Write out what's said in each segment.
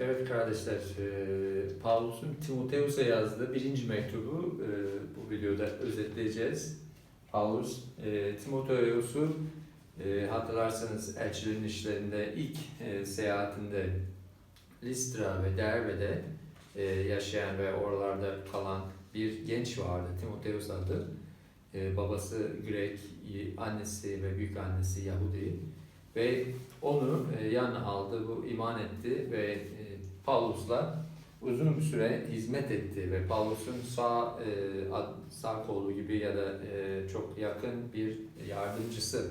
Evet kardeşler, e, Pavlus'un Timoteus'a yazdığı birinci mektubu e, bu videoda özetleyeceğiz. Pavlus, e, Timoteus'u e, hatırlarsanız elçilerin işlerinde ilk e, seyahatinde Listra ve Derbe'de e, yaşayan ve oralarda kalan bir genç vardı. Timoteus adı. E, babası Grek, annesi ve büyük annesi Yahudi. Ve onu e, yanına aldı, bu iman etti ve Pavlus'la uzun bir süre hizmet etti ve Pavlus'un sağ e, sağ kolu gibi ya da e, çok yakın bir yardımcısı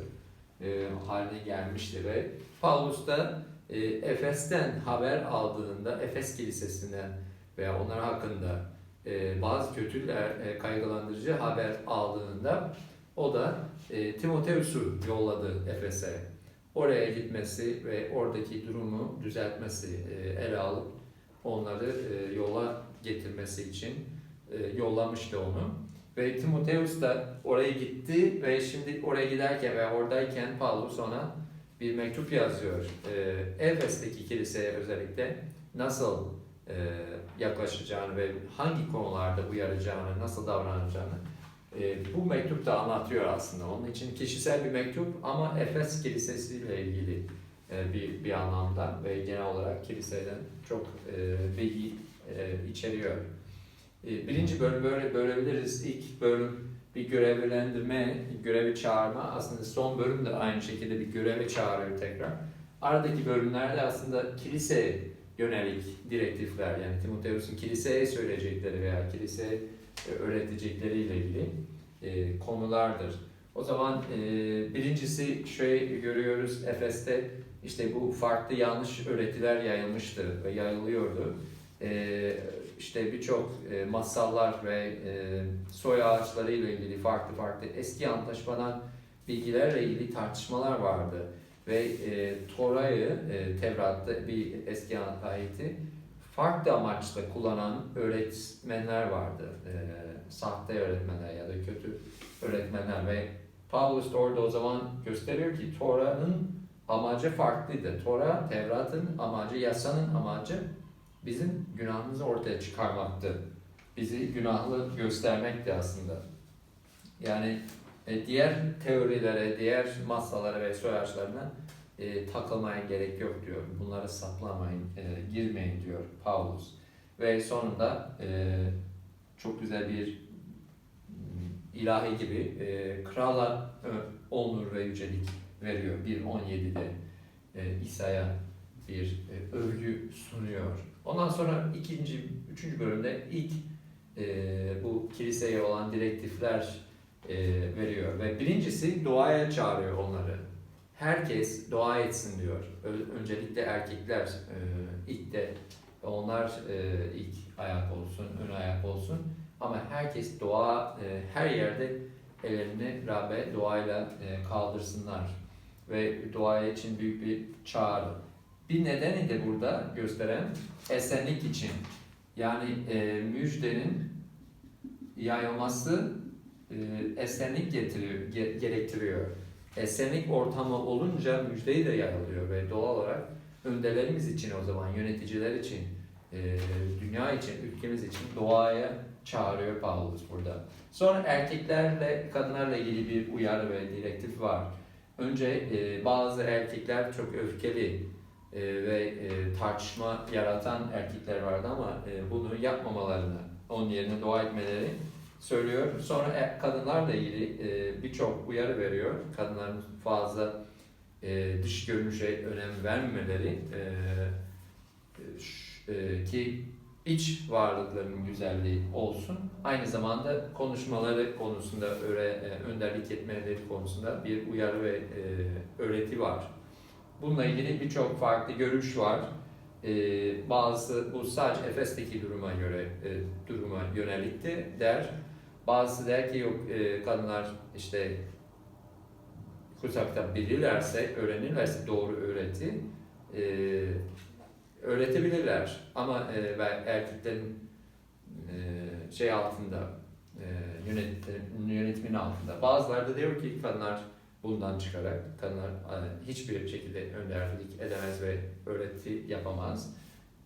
e, haline gelmişti ve Pavlus da e, Efes'ten haber aldığında Efes Kilisesi'nden veya onlar hakkında e, bazı kötüler e, kaygılandırıcı haber aldığında o da e, Timoteus'u yolladı Efes'e oraya gitmesi ve oradaki durumu düzeltmesi, e, ele alıp onları e, yola getirmesi için e, yollamıştı onu. Ve Timoteus da oraya gitti ve şimdi oraya giderken ve oradayken Paulus ona bir mektup yazıyor. Efes'teki kiliseye özellikle nasıl yaklaşacağını ve hangi konularda uyaracağını, nasıl davranacağını e, bu mektup da anlatıyor aslında. Onun için kişisel bir mektup ama Efes Kilisesi ile ilgili e, bir, bir anlamda ve genel olarak kiliseden çok e, bilgi e, içeriyor. E, birinci bölüm böyle bölebiliriz. İlk bölüm bir görevlendirme, görevi çağırma. Aslında son bölüm de aynı şekilde bir göreve çağırıyor tekrar. Aradaki bölümlerde aslında kilise yönelik direktifler yani Timoteus'un kiliseye söyleyecekleri veya kiliseye öğretecekleriyle ilgili e, konulardır. O zaman e, birincisi şey görüyoruz Efes'te işte bu farklı yanlış öğretiler yayılmıştı ve yayılıyordu. E, işte birçok e, masallar ve e, soy ağaçları ile ilgili farklı farklı eski antlaşmadan bilgilerle ilgili tartışmalar vardı. Ve e, Tora'yı, e, Tevrat'ta bir eski ayeti farklı amaçla kullanan öğretmenler vardı. E, sahte öğretmenler ya da kötü öğretmenler ve Paulus da orada o zaman gösteriyor ki Tora'nın amacı farklıydı. Tora, Tevrat'ın amacı, yasanın amacı bizim günahımızı ortaya çıkarmaktı. Bizi günahlı göstermekti aslında. Yani e, diğer teorilere, diğer masalara ve soy ağaçlarına e, takılmaya gerek yok diyor. Bunları saplamayın, e, girmeyin diyor Paulus. Ve sonunda e, çok güzel bir mm, ilahi gibi e, krala e, onur ve yücelik veriyor. 1.17'de e, İsa'ya bir e, övgü sunuyor. Ondan sonra ikinci, üçüncü bölümde ilk e, bu kiliseye olan direktifler e, veriyor. Ve birincisi duaya çağırıyor onları herkes dua etsin diyor. Öncelikle erkekler e, ilk de onlar e, ilk ayak olsun, ön ayak olsun. Ama herkes dua e, her yerde ellerini Rab'be duayla kaldırsınlar. Ve duaya için büyük bir çağrı. Bir nedeni de burada gösteren esenlik için. Yani müjdenin yayılması esenlik getiriyor, ge- gerektiriyor esenlik ortamı olunca müjdeyi de yayılıyor ve doğal olarak önderlerimiz için o zaman yöneticiler için, e, dünya için, ülkemiz için doğaya çağırıyor Paulus burada. Sonra erkeklerle, kadınlarla ilgili bir uyarı ve direktif var. Önce e, bazı erkekler çok öfkeli e, ve e, tartışma yaratan erkekler vardı ama e, bunu yapmamalarını, onun yerine dua etmeleri söylüyor. Sonra e- kadınlarla ilgili e, birçok uyarı veriyor. Kadınların fazla e, dış görünüşe önem vermemeleri ki iç varlıklarının güzelliği olsun. Aynı zamanda konuşmaları konusunda öyle önderlik etmeleri konusunda bir uyarı ve öğreti var. Bununla ilgili birçok farklı görüş var. Bazı bu sadece Efes'teki duruma göre duruma yönelikti der. Bazısı der ki yok e, kadınlar işte kutsakta bilirlerse, öğrenirlerse doğru öğreti e, öğretebilirler. Ama e, erkeklerin e, şey altında e, yönet, yönetimin altında. Bazıları da diyor ki kadınlar bundan çıkarak kadınlar e, hiçbir şekilde önderlik edemez ve öğreti yapamaz.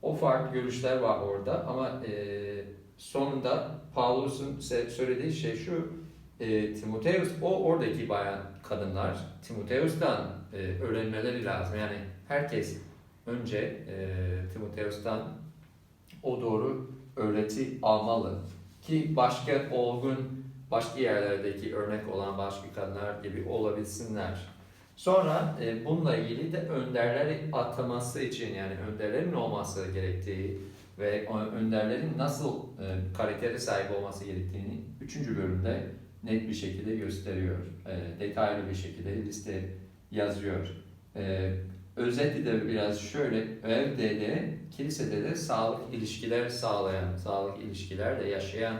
O farklı görüşler var orada ama e, sonunda Paulus'un söylediği şey şu, e, Timoteus, o oradaki bayan kadınlar, Timoteus'tan e, öğrenmeleri lazım. Yani herkes önce e, Timoteus'tan o doğru öğreti almalı. Ki başka olgun, başka yerlerdeki örnek olan başka kadınlar gibi olabilsinler. Sonra e, bununla ilgili de önderleri ataması için yani önderlerin olması gerektiği ve önderlerin nasıl e, karakteri sahip olması gerektiğini 3. bölümde net bir şekilde gösteriyor. E, detaylı bir şekilde liste yazıyor. E, özeti de biraz şöyle, evde de, kilisede de sağlık ilişkiler sağlayan, sağlık ilişkilerle yaşayan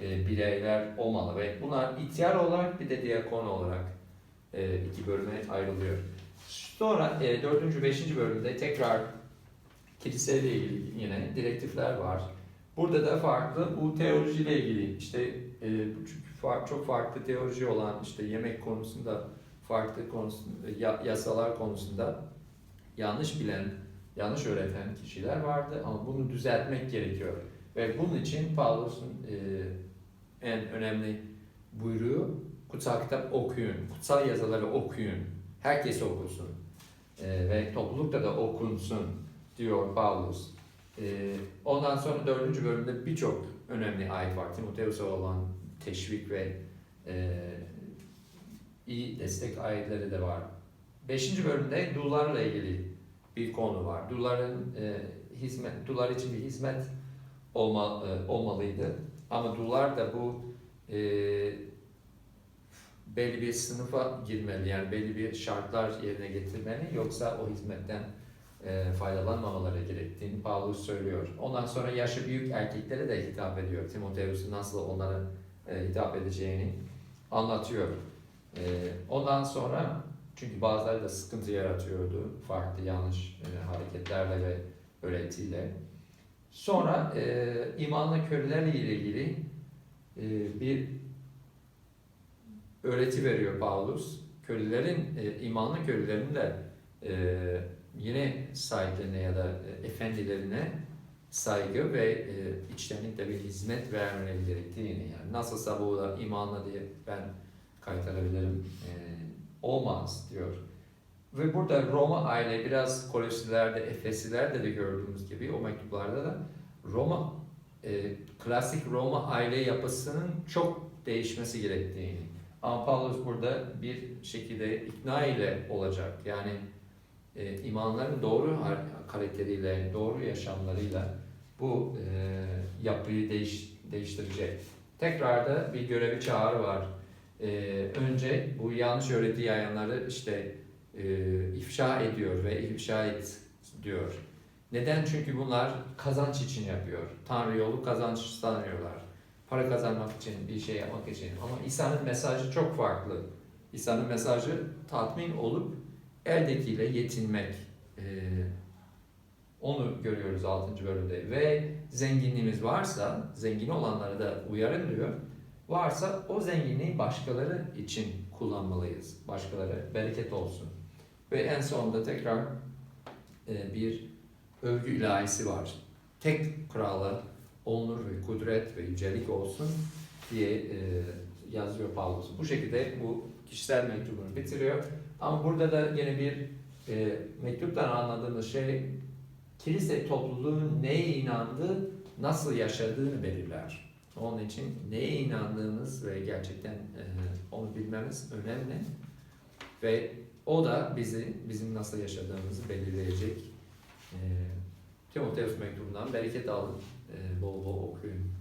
e, bireyler olmalı ve bunlar ihtiyar olarak bir de diyakon olarak e, iki bölüme ayrılıyor. Sonra e, 4. 5. bölümde tekrar kiliseyle ilgili yine direktifler var. Burada da farklı bu teolojiyle ilgili işte e, çünkü far- çok farklı teoloji olan işte yemek konusunda farklı konusunda ya- yasalar konusunda yanlış bilen, yanlış öğreten kişiler vardı ama bunu düzeltmek gerekiyor. Ve bunun için Paulus'un e, en önemli buyruğu kutsal kitap okuyun, kutsal yazıları okuyun, herkes okusun E, ve toplulukta da okunsun diyor Paulus. E, ondan sonra dördüncü bölümde birçok önemli ayet var. Timoteus'a olan teşvik ve e, iyi destek ayetleri de var. Beşinci bölümde dullarla ilgili bir konu var. Dulların e, hizmet, dullar için bir hizmet olma, e, olmalıydı. Ama dullar da bu e, belli bir sınıfa girmeli. Yani belli bir şartlar yerine getirmeli. Yoksa o hizmetten e, faydalanmamaları gerektiğini Paulus söylüyor. Ondan sonra yaşı büyük erkeklere de hitap ediyor. Timoteus'un nasıl onlara e, hitap edeceğini anlatıyor. E, ondan sonra çünkü bazıları da sıkıntı yaratıyordu farklı yanlış e, hareketlerle ve öğretiyle. Sonra e, imanlı kölelerle ilgili e, bir öğreti veriyor Paulus. Kölelerin, e, imanlı kölelerin de e, yine sahiplerine ya da e, efendilerine saygı ve e, içtenlikle bir hizmet vermeleri gerektiğini yani nasılsa bu da imanla diye ben kaytarabilirim e, olmaz diyor. Ve burada Roma aile biraz Kolosilerde, Efesilerde de gördüğümüz gibi o mektuplarda da Roma e, klasik Roma aile yapısının çok değişmesi gerektiğini. Ama Paulus burada bir şekilde ikna ile olacak. Yani e, imanların doğru karakteriyle, doğru yaşamlarıyla bu e, yapıyı değiş, değiştirecek. Tekrar da bir görevi çağrı var. E, önce bu yanlış öğreti yayanları işte e, ifşa ediyor ve ifşa et diyor. Neden? Çünkü bunlar kazanç için yapıyor. Tanrı yolu kazanç sanıyorlar. Para kazanmak için, bir şey yapmak için. Ama İsa'nın mesajı çok farklı. İsa'nın mesajı tatmin olup eldekiyle yetinmek. Ee, onu görüyoruz 6. bölümde. Ve zenginliğimiz varsa, zengin olanları da uyarın diyor. Varsa o zenginliği başkaları için kullanmalıyız. Başkaları bereket olsun. Ve en sonunda tekrar e, bir övgü ilahisi var. Tek krala onur ve kudret ve yücelik olsun diye e, yazıyor Paulus. Bu şekilde bu kişisel mektubunu bitiriyor. Ama burada da yine bir e, mektuptan anladığımız şey kilise topluluğun neye inandığı, nasıl yaşadığını belirler. Onun için neye inandığımız ve gerçekten e, onu bilmemiz önemli. Ve o da bizi, bizim nasıl yaşadığımızı belirleyecek. E, Timoteus mektubundan bereket alın, e, bol bol okuyun.